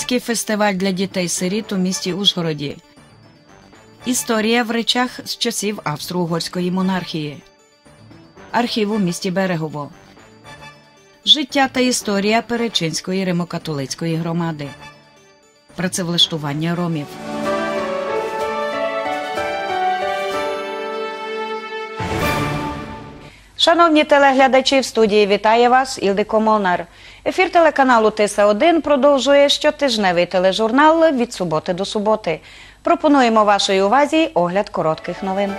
Всеукраїнський фестиваль для дітей-сиріт у місті Ужгороді. Історія в речах з часів Австро-Угорської монархії. Архів у місті Берегово. Життя та історія Перечинської римокатолицької громади. Працевлаштування ромів. Шановні телеглядачі, в студії вітає вас Ілдико Молнар. Ефір телеканалу Тиса 1 продовжує щотижневий тележурнал від суботи до суботи. Пропонуємо вашій увазі огляд коротких новин.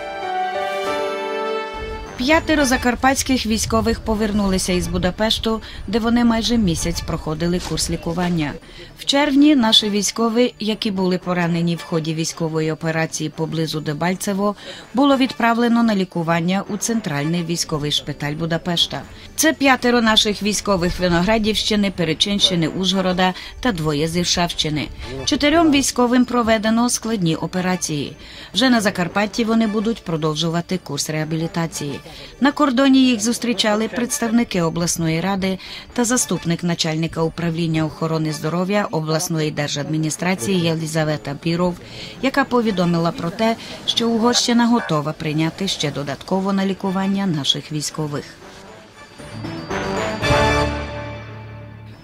П'ятеро закарпатських військових повернулися із Будапешту, де вони майже місяць проходили курс лікування. В червні наші військові, які були поранені в ході військової операції поблизу Дебальцево, було відправлено на лікування у центральний військовий шпиталь Будапешта. Це п'ятеро наших військових Виноградівщини, Перечинщини, Ужгорода та двоє з Іршавщини. Чотирьом військовим проведено складні операції. Вже на Закарпатті вони будуть продовжувати курс реабілітації. На кордоні їх зустрічали представники обласної ради та заступник начальника управління охорони здоров'я обласної держадміністрації Єлізавета Піров, яка повідомила про те, що Угорщина готова прийняти ще додатково на лікування наших військових.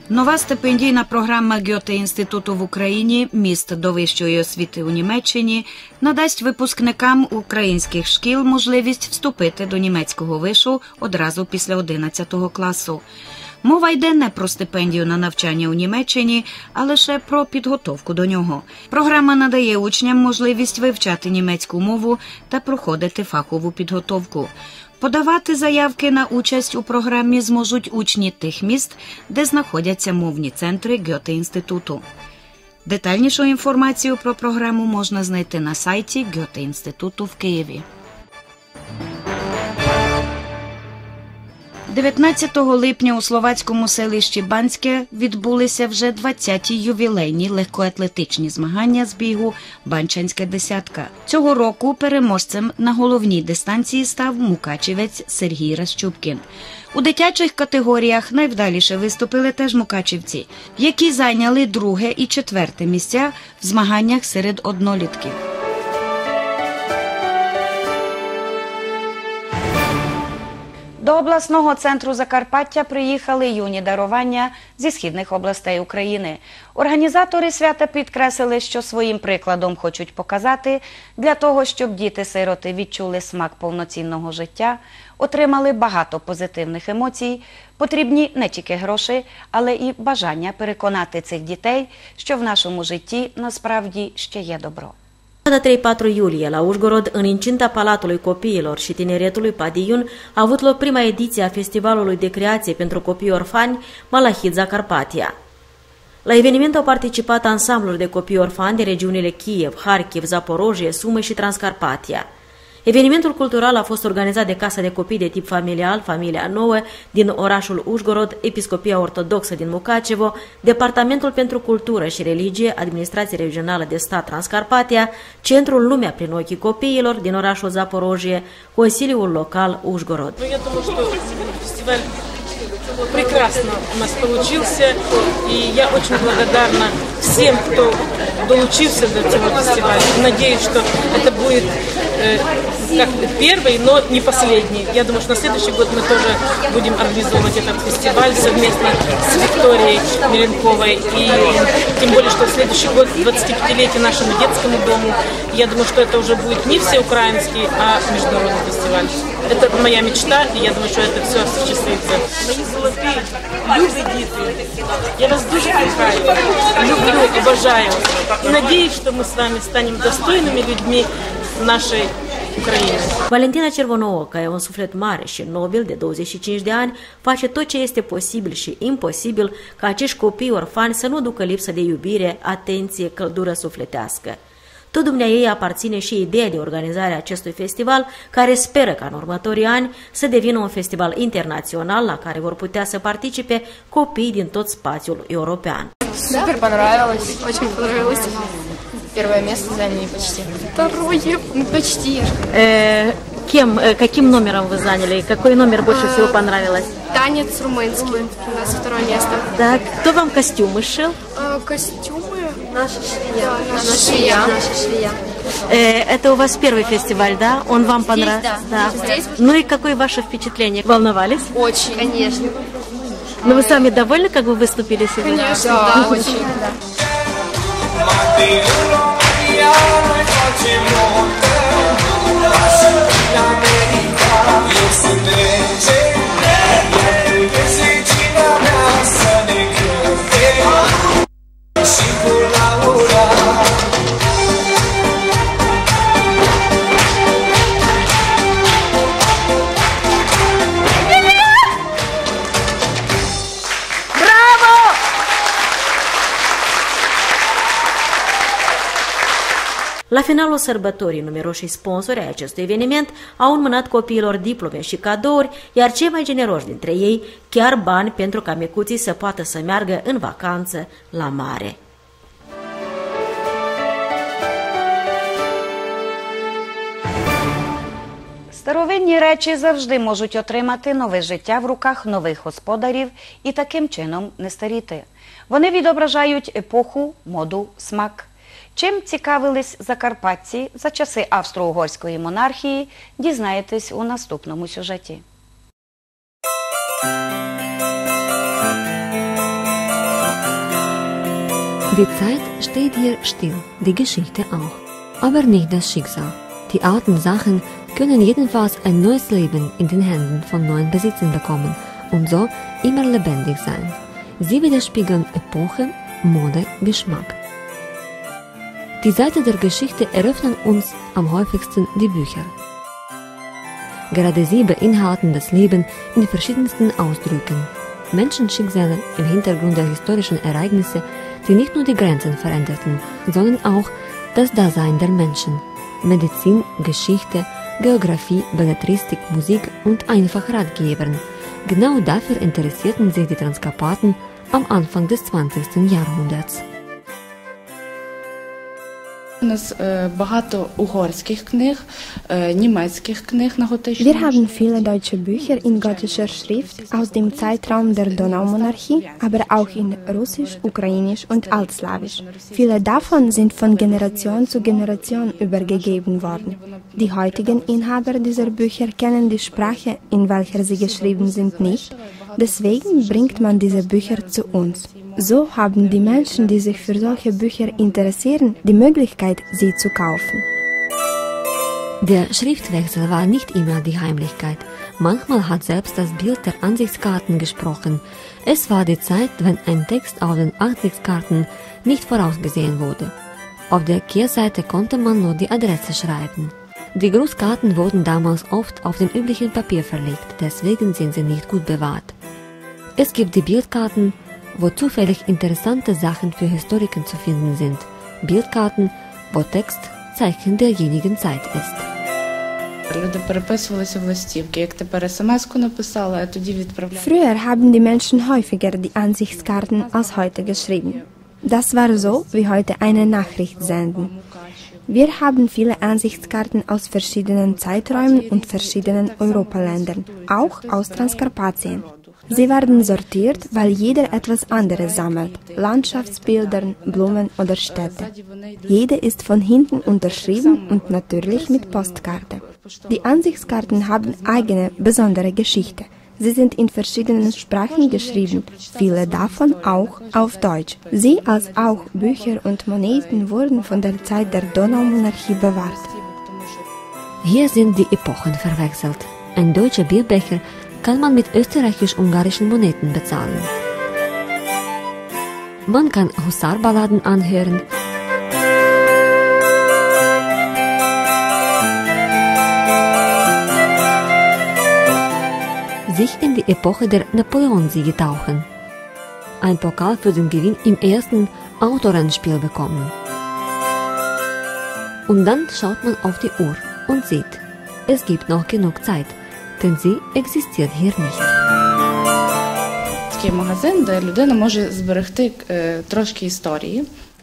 Нова стипендійна програма Гьоте інституту в Україні Міст до вищої освіти у Німеччині надасть випускникам українських шкіл можливість вступити до німецького вишу одразу після 11 класу. Мова йде не про стипендію на навчання у Німеччині, а лише про підготовку до нього. Програма надає учням можливість вивчати німецьку мову та проходити фахову підготовку. Подавати заявки на участь у програмі зможуть учні тих міст, де знаходяться мовні центри Гьоте інституту. Детальнішу інформацію про програму можна знайти на сайті Гьоте інституту в Києві. 19 липня у словацькому селищі Банське відбулися вже 20-ті ювілейні легкоатлетичні змагання з бігу Банчанська десятка. Цього року переможцем на головній дистанції став мукачівець Сергій Расчупкін. У дитячих категоріях найвдаліше виступили теж мукачівці, які зайняли друге і четверте місця в змаганнях серед однолітків. До обласного центру Закарпаття приїхали юні дарування зі східних областей України. Організатори свята підкреслили, що своїм прикладом хочуть показати для того, щоб діти-сироти відчули смак повноцінного життя, отримали багато позитивних емоцій. Потрібні не тільки гроші, але і бажання переконати цих дітей, що в нашому житті насправді ще є добро. De 3-4 iulie, la Ușgorod, în incinta Palatului Copiilor și Tineretului Padiun, a avut loc prima ediție a Festivalului de Creație pentru Copii Orfani Malahidza Carpatia. La eveniment au participat ansambluri de copii orfani de regiunile Kiev, Harkiv, Zaporojie, Sume și Transcarpatia – Evenimentul cultural a fost organizat de Casa de Copii de tip familial, Familia Nouă, din orașul Ușgorod, Episcopia Ortodoxă din Mucacevo, Departamentul pentru Cultură și Religie, Administrație Regională de Stat Transcarpatia, Centrul Lumea prin ochii copiilor din orașul Zaporojie, Consiliul Local Ușgorod. прекрасно у нас получился, и я очень благодарна всем, кто долучился до этого фестиваля. Надеюсь, что это будет э, как первый, но не последний. Я думаю, что на следующий год мы тоже будем организовывать этот фестиваль совместно с Викторией Меленковой. И тем более, что в следующий год 25-летие нашему детскому дому. Я думаю, что это уже будет не всеукраинский, а международный фестиваль. Это моя мечта, и я думаю, что это все осуществится. Мои золотые, любые дети, я вас дуже кохаю, люблю, обожаю. И надеюсь, что мы с вами станем достойными людьми нашей Ucraina. Valentina Cervonouă, care e un suflet mare și nobil de 25 de ani, face tot ce este posibil și imposibil ca acești copii orfani să nu ducă lipsă de iubire, atenție, căldură sufletească. Tot dumnea ei aparține și ideea de organizare a acestui festival, care speră ca în următorii ani să devină un festival internațional la care vor putea să participe copii din tot spațiul european. Super понравилось, очень понравилось. Первое место заняли почти. Второе, ну почти. Е, Кем, э, каким номером вы заняли? Какой номер больше всего понравилось? Танец румынский. У нас второе место. Так, кто вам костюмы шил? А, костюмы. Наша швея. наша швея. Наша швея. Э, это у вас первый фестиваль, да? Он вам понравился? да. Здесь Ну и какое ваше впечатление? Волновались? Очень. Конечно. Ну вы сами довольны, как вы выступили сегодня? Конечно, да, очень. La finalul sărbătorii, numeroși sponsori ai acestui eveniment au înmânat copiilor diplome și cadouri, iar cei mai generoși dintre ei chiar bani pentru ca micuții să poată să meargă în vacanță la mare. Старовинні речі завжди можуть отримати нове життя в руках нових господарів і таким чином не старіти. Вони відображають епоху, моду, смак. Чим цікавились закарпатці за часи австро-угорської монархії, дізнаєтесь у наступному сюжеті. Die Zeit steht hier still, die Geschichte auch. Aber nicht das Schicksal. Die alten Sachen können jedenfalls ein neues Leben in den Händen von neuen Besitzern bekommen und so immer lebendig sein. Sie widerspiegeln Epoche, Mode, Geschmack. Die Seite der Geschichte eröffnen uns am häufigsten die Bücher. Gerade sie beinhalten das Leben in verschiedensten Ausdrücken. Menschenschicksale im Hintergrund der historischen Ereignisse, die nicht nur die Grenzen veränderten, sondern auch das Dasein der Menschen. Medizin, Geschichte, Geographie, Belletristik, Musik und einfach Ratgebern. Genau dafür interessierten sich die Transkarpaten am Anfang des 20. Jahrhunderts. У нас е, багато угорських книг, е, німецьких книг на готичному. Wir haben viele deutsche Bücher in gotischer Schrift aus dem Zeitraum der Donaumonarchie, aber auch in Russisch, Ukrainisch und Altslawisch. Viele davon sind von Generation zu Generation übergegeben worden. Die heutigen Inhaber dieser Bücher kennen die Sprache, in welcher sie geschrieben sind, nicht. Deswegen bringt man diese Bücher zu uns. So haben die Menschen, die sich für solche Bücher interessieren, die Möglichkeit, sie zu kaufen. Der Schriftwechsel war nicht immer die Heimlichkeit. Manchmal hat selbst das Bild der Ansichtskarten gesprochen. Es war die Zeit, wenn ein Text auf den Ansichtskarten nicht vorausgesehen wurde. Auf der Kehrseite konnte man nur die Adresse schreiben. Die Grußkarten wurden damals oft auf dem üblichen Papier verlegt, deswegen sind sie nicht gut bewahrt. Es gibt die Bildkarten, wo zufällig interessante Sachen für Historiker zu finden sind, Bildkarten, wo Text Zeichen derjenigen Zeit ist. Früher haben die Menschen häufiger die Ansichtskarten als heute geschrieben. Das war so, wie heute eine Nachricht senden. Wir haben viele Ansichtskarten aus verschiedenen Zeiträumen und verschiedenen Europaländern, auch aus Transkarpatien. Sie werden sortiert, weil jeder etwas anderes sammelt, Landschaftsbildern, Blumen oder Städte. Jede ist von hinten unterschrieben und natürlich mit Postkarte. Die Ansichtskarten haben eigene, besondere Geschichte. Sie sind in verschiedenen Sprachen geschrieben, viele davon auch auf Deutsch. Sie als auch Bücher und Moneten wurden von der Zeit der Donaumonarchie bewahrt. Hier sind die Epochen verwechselt. Ein deutscher Bierbecher kann man mit österreichisch-ungarischen Moneten bezahlen. Man kann Husarballaden anhören, sich in die Epoche der Napoleonsiege tauchen, ein Pokal für den Gewinn im ersten Autorennspiel bekommen. Und dann schaut man auf die Uhr und sieht, es gibt noch genug Zeit, denn sie existiert hier nicht.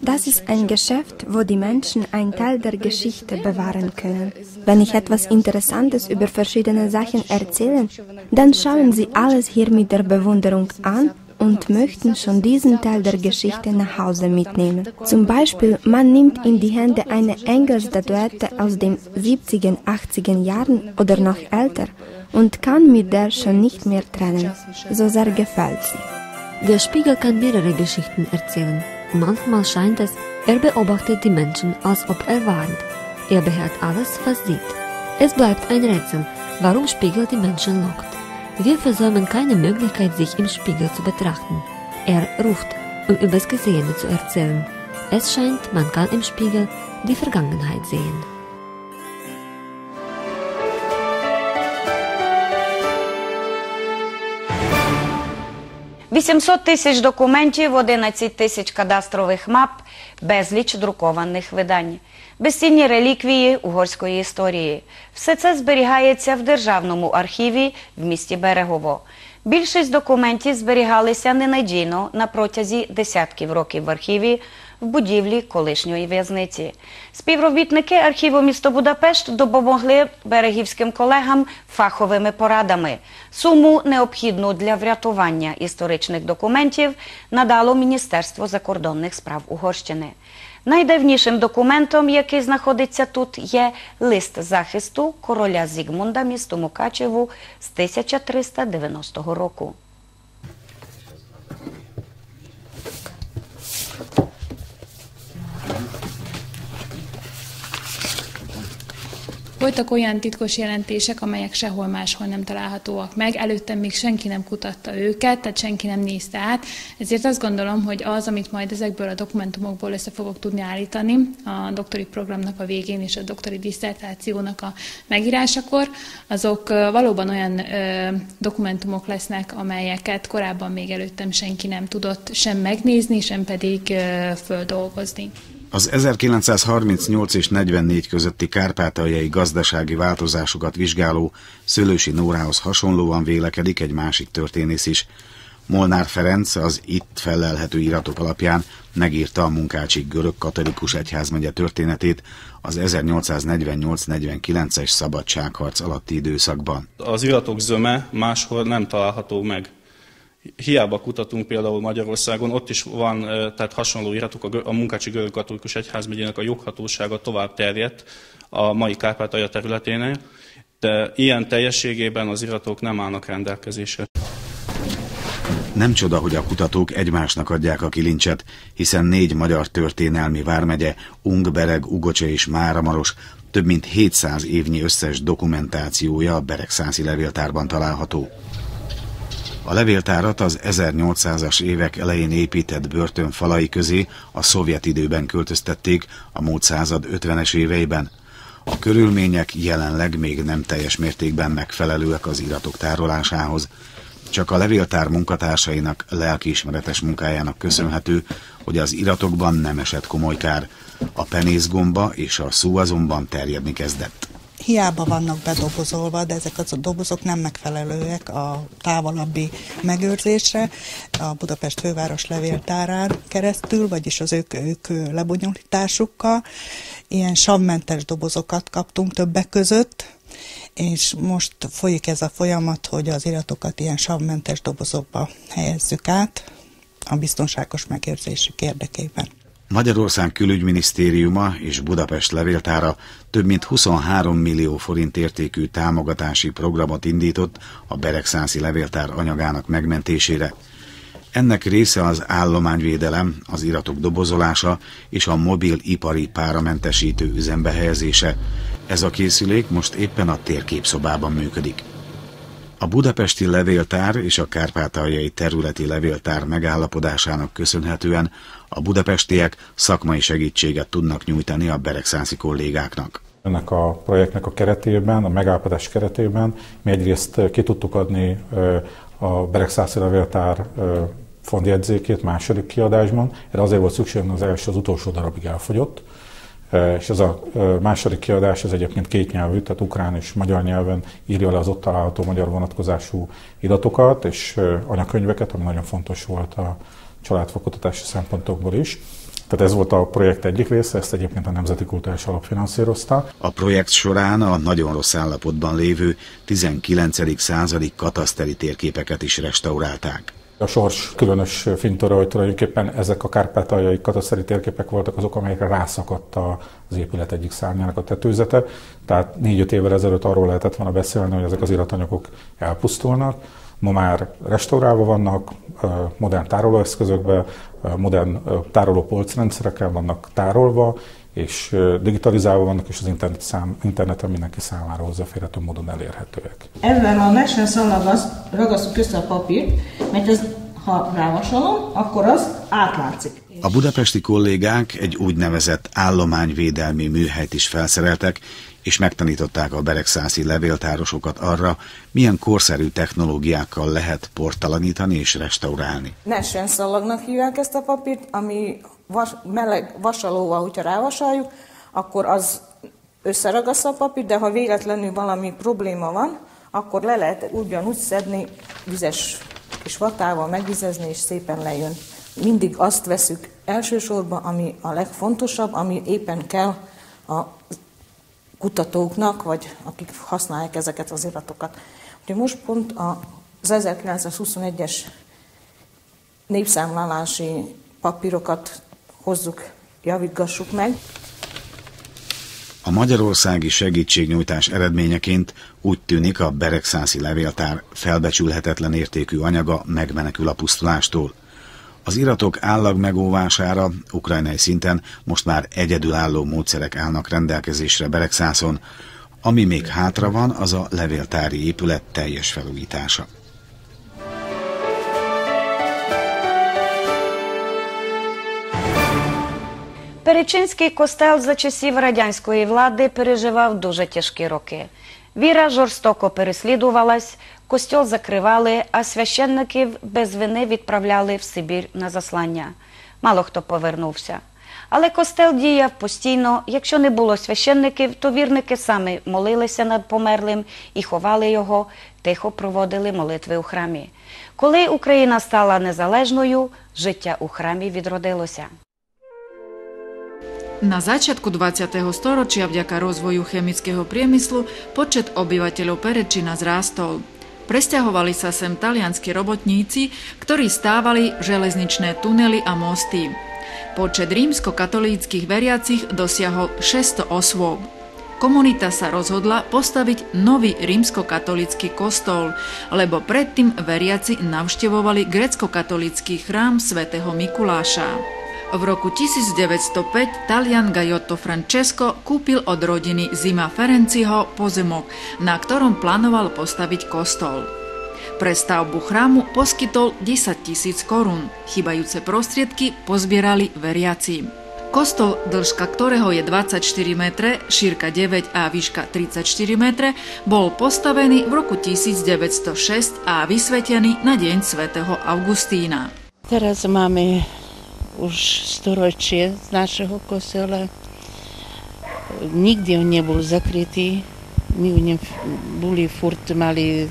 Das ist ein Geschäft, wo die Menschen einen Teil der Geschichte bewahren können. Wenn ich etwas Interessantes über verschiedene Sachen erzähle, dann schauen sie alles hier mit der Bewunderung an und möchten schon diesen Teil der Geschichte nach Hause mitnehmen. Zum Beispiel, man nimmt in die Hände eine Engelstatuette aus den 70er, 80er Jahren oder noch älter und kann mit der schon nicht mehr trennen. So sehr gefällt sie. Der Spiegel kann mehrere Geschichten erzählen. Manchmal scheint es, er beobachtet die Menschen, als ob er warnt. Er behält alles, was sieht. Es bleibt ein Rätsel, warum Spiegel die Menschen lockt. Wir versäumen keine Möglichkeit, sich im Spiegel zu betrachten. Er ruft, um übers Gesehene zu erzählen. Es scheint, man kann im Spiegel die Vergangenheit sehen. Вісімсот тисяч документів, 11 тисяч кадастрових мап, безліч друкованих видань, Безцінні реліквії угорської історії. Все це зберігається в державному архіві в місті Берегово. Більшість документів зберігалися ненадійно на протязі десятків років в архіві в будівлі колишньої в'язниці. Співробітники архіву місто Будапешт допомогли берегівським колегам фаховими порадами. Суму, необхідну для врятування історичних документів, надало Міністерство закордонних справ Угорщини. Найдавнішим документом, який знаходиться тут, є лист захисту короля Зігмунда місту Мукачеву з 1390 року. Voltak olyan titkos jelentések, amelyek sehol máshol nem találhatóak meg. Előttem még senki nem kutatta őket, tehát senki nem nézte át. Ezért azt gondolom, hogy az, amit majd ezekből a dokumentumokból össze fogok tudni állítani a doktori programnak a végén és a doktori diszertációnak a megírásakor, azok valóban olyan dokumentumok lesznek, amelyeket korábban még előttem senki nem tudott sem megnézni, sem pedig földolgozni. Az 1938 és 44 közötti kárpátaljai gazdasági változásokat vizsgáló Szőlősi Nórához hasonlóan vélekedik egy másik történész is. Molnár Ferenc az itt felelhető iratok alapján megírta a munkácsik görög katolikus egyházmegye történetét az 1848-49-es szabadságharc alatti időszakban. Az iratok zöme máshol nem található meg hiába kutatunk például Magyarországon, ott is van tehát hasonló iratok, a Munkácsi Görög Katolikus Egyházmegyének a joghatósága tovább terjedt a mai Kárpátalja területénél, de ilyen teljességében az iratok nem állnak rendelkezésre. Nem csoda, hogy a kutatók egymásnak adják a kilincset, hiszen négy magyar történelmi vármegye, Ung, Bereg, Ugocse és Máramaros több mint 700 évnyi összes dokumentációja a Beregszászi levéltárban található. A levéltárat az 1800-as évek elején épített börtön falai közé a szovjet időben költöztették a múlt század 50-es éveiben. A körülmények jelenleg még nem teljes mértékben megfelelőek az iratok tárolásához. Csak a levéltár munkatársainak lelkiismeretes munkájának köszönhető, hogy az iratokban nem esett komoly kár. A penészgomba és a szó azonban terjedni kezdett hiába vannak bedobozolva, de ezek a dobozok nem megfelelőek a távolabbi megőrzésre a Budapest főváros levéltárán keresztül, vagyis az ők, ők lebonyolításukkal. Ilyen savmentes dobozokat kaptunk többek között, és most folyik ez a folyamat, hogy az iratokat ilyen savmentes dobozokba helyezzük át a biztonságos megérzésük érdekében. Magyarország külügyminisztériuma és Budapest levéltára több mint 23 millió forint értékű támogatási programot indított a Beregszászi levéltár anyagának megmentésére. Ennek része az állományvédelem, az iratok dobozolása és a mobil ipari páramentesítő üzembe helyezése. Ez a készülék most éppen a térképszobában működik. A budapesti levéltár és a kárpátaljai területi levéltár megállapodásának köszönhetően a budapestiek szakmai segítséget tudnak nyújtani a beregszászi kollégáknak. Ennek a projektnek a keretében, a megállapodás keretében mi egyrészt ki tudtuk adni a Beregszászi Levéltár fondjegyzékét második kiadásban. Erre azért volt szükség, az első, az utolsó darabig elfogyott. És ez a második kiadás, ez egyébként két nyelvű, tehát ukrán és magyar nyelven írja le az ott található magyar vonatkozású iratokat és anyakönyveket, ami nagyon fontos volt a családfokutatási szempontokból is. Tehát ez volt a projekt egyik része, ezt egyébként a Nemzeti Kultúrás Alap finanszírozta. A projekt során a nagyon rossz állapotban lévő 19. századi kataszteri térképeket is restaurálták. A sors különös fintora, hogy tulajdonképpen ezek a kárpátaljai kataszteri térképek voltak azok, amelyekre rászakadt az épület egyik szárnyának a tetőzete. Tehát négy-öt évvel ezelőtt arról lehetett volna beszélni, hogy ezek az iratanyagok elpusztulnak. Ma már restaurálva vannak, modern tárolóeszközökbe, modern tároló vannak tárolva, és digitalizálva vannak, és az internet szám, interneten mindenki számára hozzáférhető módon elérhetőek. Ezzel a mesen szallag azt ragasztjuk össze a papírt, mert ez, ha rávasalom, akkor az átlátszik. A budapesti kollégák egy úgynevezett állományvédelmi műhelyt is felszereltek, és megtanították a beregszászi levéltárosokat arra, milyen korszerű technológiákkal lehet portalanítani és restaurálni. Nessen szalagnak hívják ezt a papírt, ami vas, meleg vasalóval, hogyha rávasaljuk, akkor az összeragaszt a papírt, de ha véletlenül valami probléma van, akkor le lehet ugyanúgy szedni vizes kis vatával, megvizezni, és szépen lejön. Mindig azt veszük elsősorban, ami a legfontosabb, ami éppen kell a kutatóknak, vagy akik használják ezeket az iratokat. Ugye most pont az 1921-es népszámlálási papírokat hozzuk, javítgassuk meg. A magyarországi segítségnyújtás eredményeként úgy tűnik a Beregszászi levéltár felbecsülhetetlen értékű anyaga megmenekül a pusztulástól. Az iratok állag megóvására ukrajnai szinten most már egyedülálló módszerek állnak rendelkezésre Beregszászon, ami még hátra van, az a levéltári épület teljes felújítása. Перечинський костел за часів радянської влади переживав дуже тяжкі роки. Віра жорстоко переслідувалась, костьол закривали, а священників без вини відправляли в Сибір на заслання. Мало хто повернувся. Але костел діяв постійно. Якщо не було священників, то вірники самі молилися над померлим і ховали його, тихо проводили молитви у храмі. Коли Україна стала незалежною, життя у храмі відродилося. Na začiatku 20. storočia vďaka rozvoju chemického priemyslu počet obyvateľov Perečina zrástol. Presťahovali sa sem talianskí robotníci, ktorí stávali železničné tunely a mosty. Počet rímsko-katolíckých veriacich dosiahol 600 osôb. Komunita sa rozhodla postaviť nový rímsko-katolický kostol, lebo predtým veriaci navštevovali grecko-katolický chrám svätého Mikuláša. V roku 1905 Talian Gajotto Francesco kúpil od rodiny Zima Ferenciho pozemok, na ktorom plánoval postaviť kostol. Pre stavbu chrámu poskytol 10 tisíc korún. Chybajúce prostriedky pozbierali veriaci. Kostol, dĺžka ktorého je 24 metre, šírka 9 a výška 34 metre, bol postavený v roku 1906 a vysvetený na deň svätého Augustína. Teraz máme už storočie z našeho kostela. Nikdy on nebol zakrytý. My u ňom boli furt, mali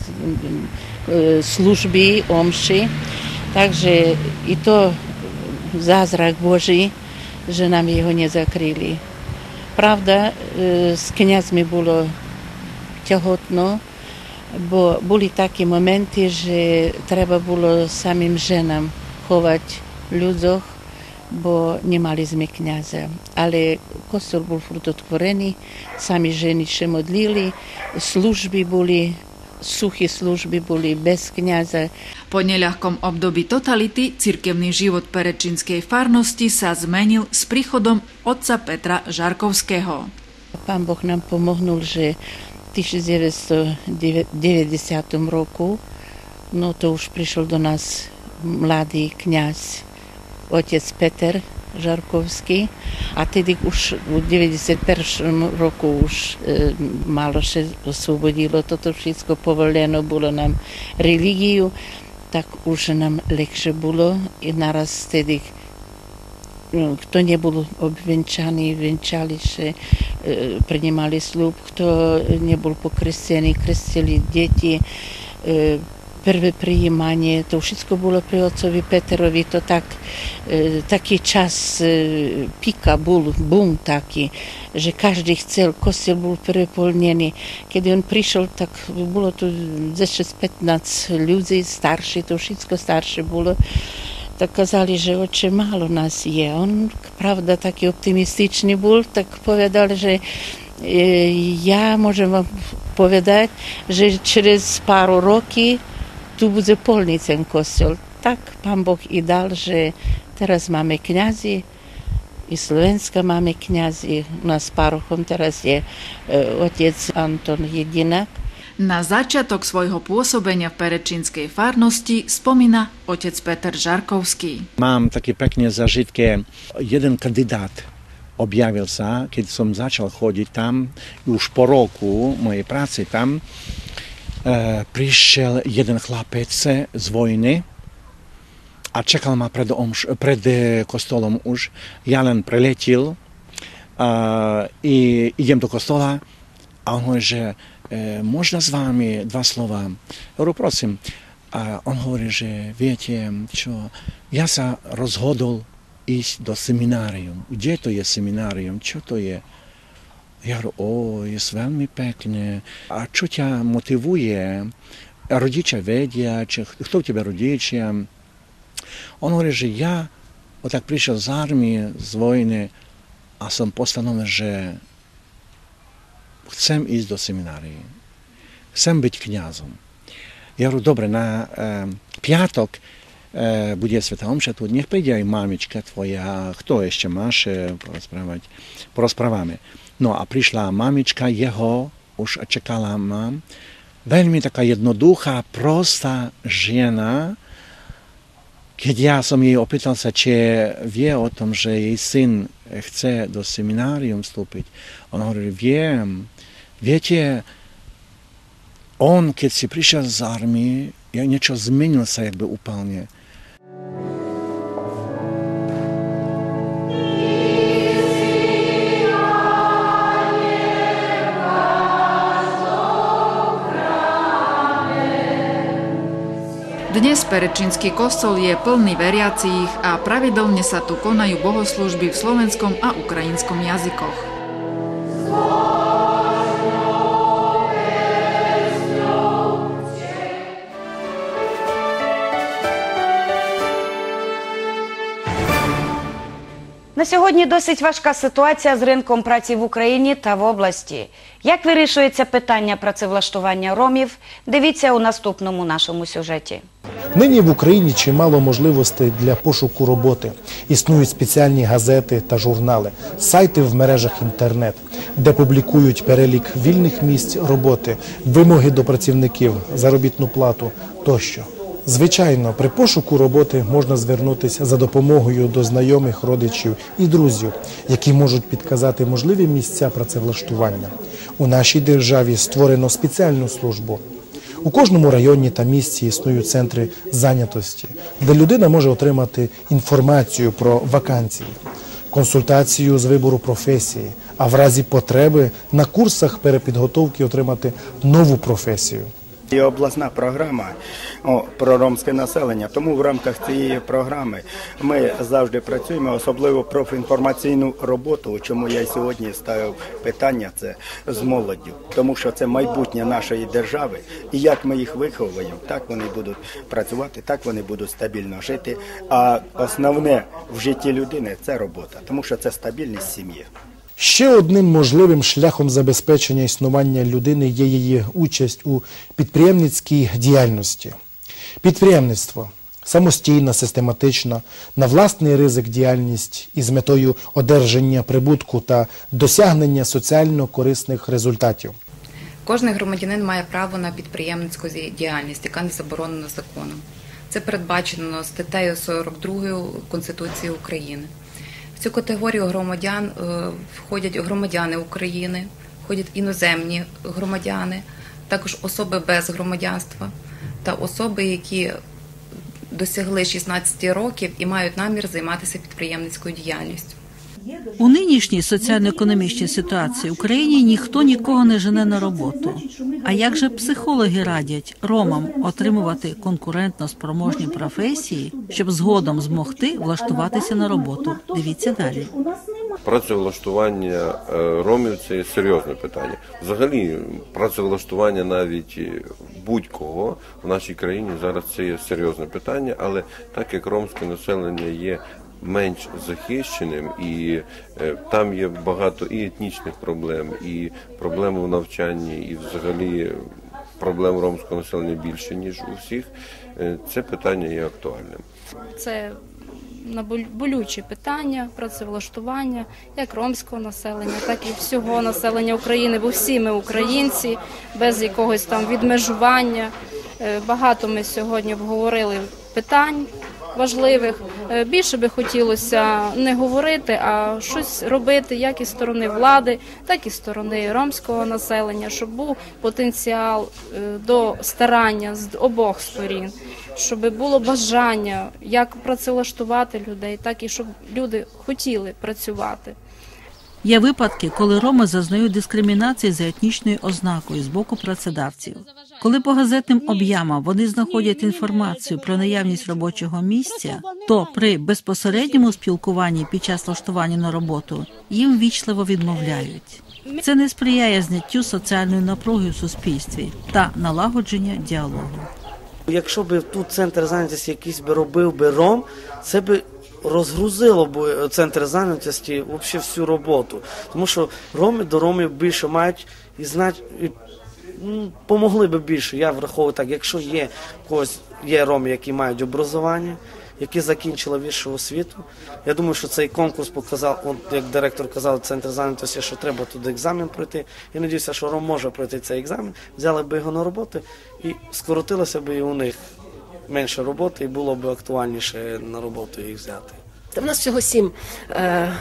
služby, omši. Takže i to zázrak Boží, že nám jeho nezakryli. Pravda, s kniazmi bolo ťahotno, bo boli také momenty, že treba bolo samým ženám chovať ľuďoch bo nemali sme kniaza. Ale kostol bol furt otvorený, sami ženy še modlili, služby boli, suché služby boli bez kniaza. Po neľahkom období totality cirkevný život perečinskej farnosti sa zmenil s príchodom otca Petra Žarkovského. Pán Boh nám pomohnul, že v 1990 roku no to už prišiel do nás mladý kňaz otec Peter Žarkovský a tedy už v 91. roku už e, malo še osvobodilo toto všetko, povoleno bolo nám religiu, tak už nám lekšie bolo i naraz tedy kto nebol obvenčaný, venčali še, e, prinímali slúb, kto nebol pokrstený, krstili deti, e, prvé prijímanie, to všetko bolo pri otcovi Peterovi, to tak, e, taký čas e, pika bol, boom taký, že každý chcel, kostel bol preplnený. Keď on prišiel, tak bolo tu 10-15 ľudí, starší, to všetko staršie bolo tak kazali, že oče, malo nas je. On, pravda, taki optimistični bol, tak povedali, že e, ja môžem vám povedať, že čez pár roky tu bude plný ten kostol. Tak pán Boh i dal, že teraz máme kňazi, i Slovenska máme kňazi, u nás parochom teraz je e, otec Anton Jedinak. Na začiatok svojho pôsobenia v Perečínskej farnosti spomína otec Peter Žarkovský. Mám také pekné zažitky. Jeden kandidát objavil sa, keď som začal chodiť tam, už po roku mojej práce tam, prišiel jeden chlapec z vojny a čakal ma pred, omš, pred kostolom už. Ja len preletil a, i idem do kostola a on hovorí, že e, možno s vami dva slova. Hovorím, prosím. A on hovorí, že viete čo, ja sa rozhodol ísť do seminárium. Kde to je seminárium? Čo to je? Ja hovorím, o, je veľmi pekné. A čo ťa motivuje? Rodičia vedia, či, kto u teba rodičia? On hovorí, že ja tak prišiel z armie, z vojny a som postanovil, že chcem ísť do seminárie. Chcem byť kňazom. Dobre, na e, piatok e, bude Sveta Omša, tu nech príde aj mamička tvoja, kto ešte máš e, porozprávať, porozprávame. No a prišla mamička jeho, už čakala ma, veľmi taká jednoduchá, prostá žena, keď ja som jej opýtal sa, či vie o tom, že jej syn chce do seminárium vstúpiť, on hovorí, viem, Viete, on, keď si prišiel z armie, ja niečo zmenil sa jakby úplne. Dnes Perečínsky kostol je plný veriacich a pravidelne sa tu konajú bohoslužby v slovenskom a ukrajinskom jazykoch. На сьогодні досить важка ситуація з ринком праці в Україні та в області. Як вирішується питання працевлаштування ромів? Дивіться у наступному нашому сюжеті. Нині в Україні чимало можливостей для пошуку роботи. Існують спеціальні газети та журнали, сайти в мережах інтернет, де публікують перелік вільних місць роботи, вимоги до працівників, заробітну плату тощо. Звичайно, при пошуку роботи можна звернутися за допомогою до знайомих родичів і друзів, які можуть підказати можливі місця працевлаштування. У нашій державі створено спеціальну службу. У кожному районі та місті існують центри зайнятості, де людина може отримати інформацію про вакансії, консультацію з вибору професії, а в разі потреби на курсах перепідготовки отримати нову професію. Є обласна програма про ромське населення. Тому в рамках цієї програми ми завжди працюємо, особливо про інформаційну роботу, чому я сьогодні ставив питання це з молоддю, тому що це майбутнє нашої держави. І як ми їх виховуємо, так вони будуть працювати, так вони будуть стабільно жити. А основне в житті людини це робота, тому що це стабільність сім'ї. Ще одним можливим шляхом забезпечення існування людини є її участь у підприємницькій діяльності. Підприємництво самостійна, систематична, на власний ризик діяльність із метою одержання прибутку та досягнення соціально корисних результатів. Кожний громадянин має право на підприємницьку діяльність, яка не заборонена законом. Це передбачено статтею 42 Конституції України цю категорію громадян е, входять громадяни України, входять іноземні громадяни, також особи без громадянства та особи, які досягли 16 років і мають намір займатися підприємницькою діяльністю. У нинішній соціально-економічній ситуації в Україні ніхто нікого не жене на роботу. А як же психологи радять ромам отримувати конкурентно спроможні професії, щоб згодом змогти влаштуватися на роботу? Дивіться далі. Працевлаштування е, ромів це серйозне питання. Взагалі, працевлаштування навіть будь-кого в нашій країні зараз це є серйозне питання, але так як ромське населення є менш захищеним, і е, там є багато і етнічних проблем, і проблем у навчанні, і взагалі проблем ромського населення більше ніж у всіх. е, Це питання є актуальним. Це наболь- болючі питання працевлаштування як ромського населення, так і всього населення України, бо всі ми українці, без якогось там відмежування. Е, Багато ми сьогодні обговорили питань важливих. Е, Більше би хотілося не говорити, а щось робити як із сторони влади, так і сторони ромського населення, щоб був потенціал е, до старання з обох сторін, щоб було бажання як працевлаштувати людей, так і щоб люди хотіли працювати. Є випадки, коли роми зазнають дискримінації за етнічною ознакою з боку працедавців. Коли по газетним об'ямам вони знаходять інформацію про наявність робочого місця, то при безпосередньому спілкуванні під час влаштування на роботу їм вічливо відмовляють. Це не сприяє зняттю соціальної напруги в суспільстві та налагодження діалогу. Якщо б тут центр зайнятості якийсь би робив би ром, це би розгрузило б центр зайнятості взагалі всю роботу. Тому що роми до ромів більше мають і знають. Помогли би більше. Я враховую так, якщо є когось є роми, які мають образування, які закінчили вищу освіту. Я думаю, що цей конкурс показав, от як директор казав, центр зайнятості, що треба туди екзамен пройти. Я сподіваюся, що Ром може пройти цей екзамен, взяли б його на роботу і скоротилося б і у них менше роботи, і було б актуальніше на роботу їх взяти. Та в нас всього сім е,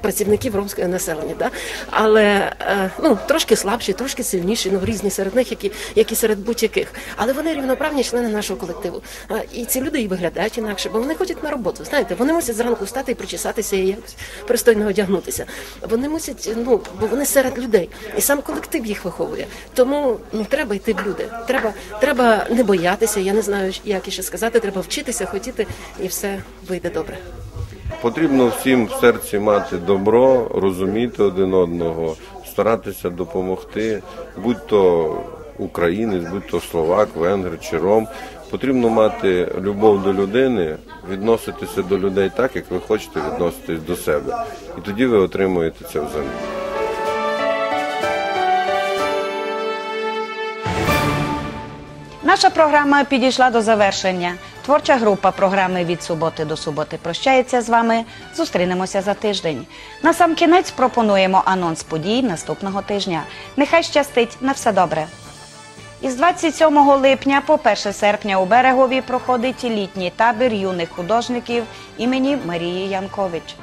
працівників ромського населення, да? але е, ну, трошки слабші, трошки сильніші, ну, різні серед них, які, які серед будь-яких. Але вони рівноправні члени нашого колективу. Е, і ці люди і виглядають інакше, бо вони ходять на роботу. Знаєте, вони мусять зранку встати і причесатися і якось пристойно одягнутися. Вони мусять, ну, бо вони серед людей. І сам колектив їх виховує. Тому ну, треба йти в люди. Треба, треба не боятися, я не знаю, як іще сказати, треба вчитися, хотіти, і все вийде добре. Потрібно всім в серці мати добро, розуміти один одного, старатися допомогти, будь то українець, будь то словак, венгр чи ром. Потрібно мати любов до людини, відноситися до людей так, як ви хочете відноситись до себе. І тоді ви отримуєте це взамін. Наша програма підійшла до завершення. Творча група програми від суботи до суботи прощається з вами. Зустрінемося за тиждень. На сам кінець пропонуємо анонс подій наступного тижня. Нехай щастить на все добре. Із 27 липня по 1 серпня у Берегові проходить літній табір юних художників імені Марії Янкович.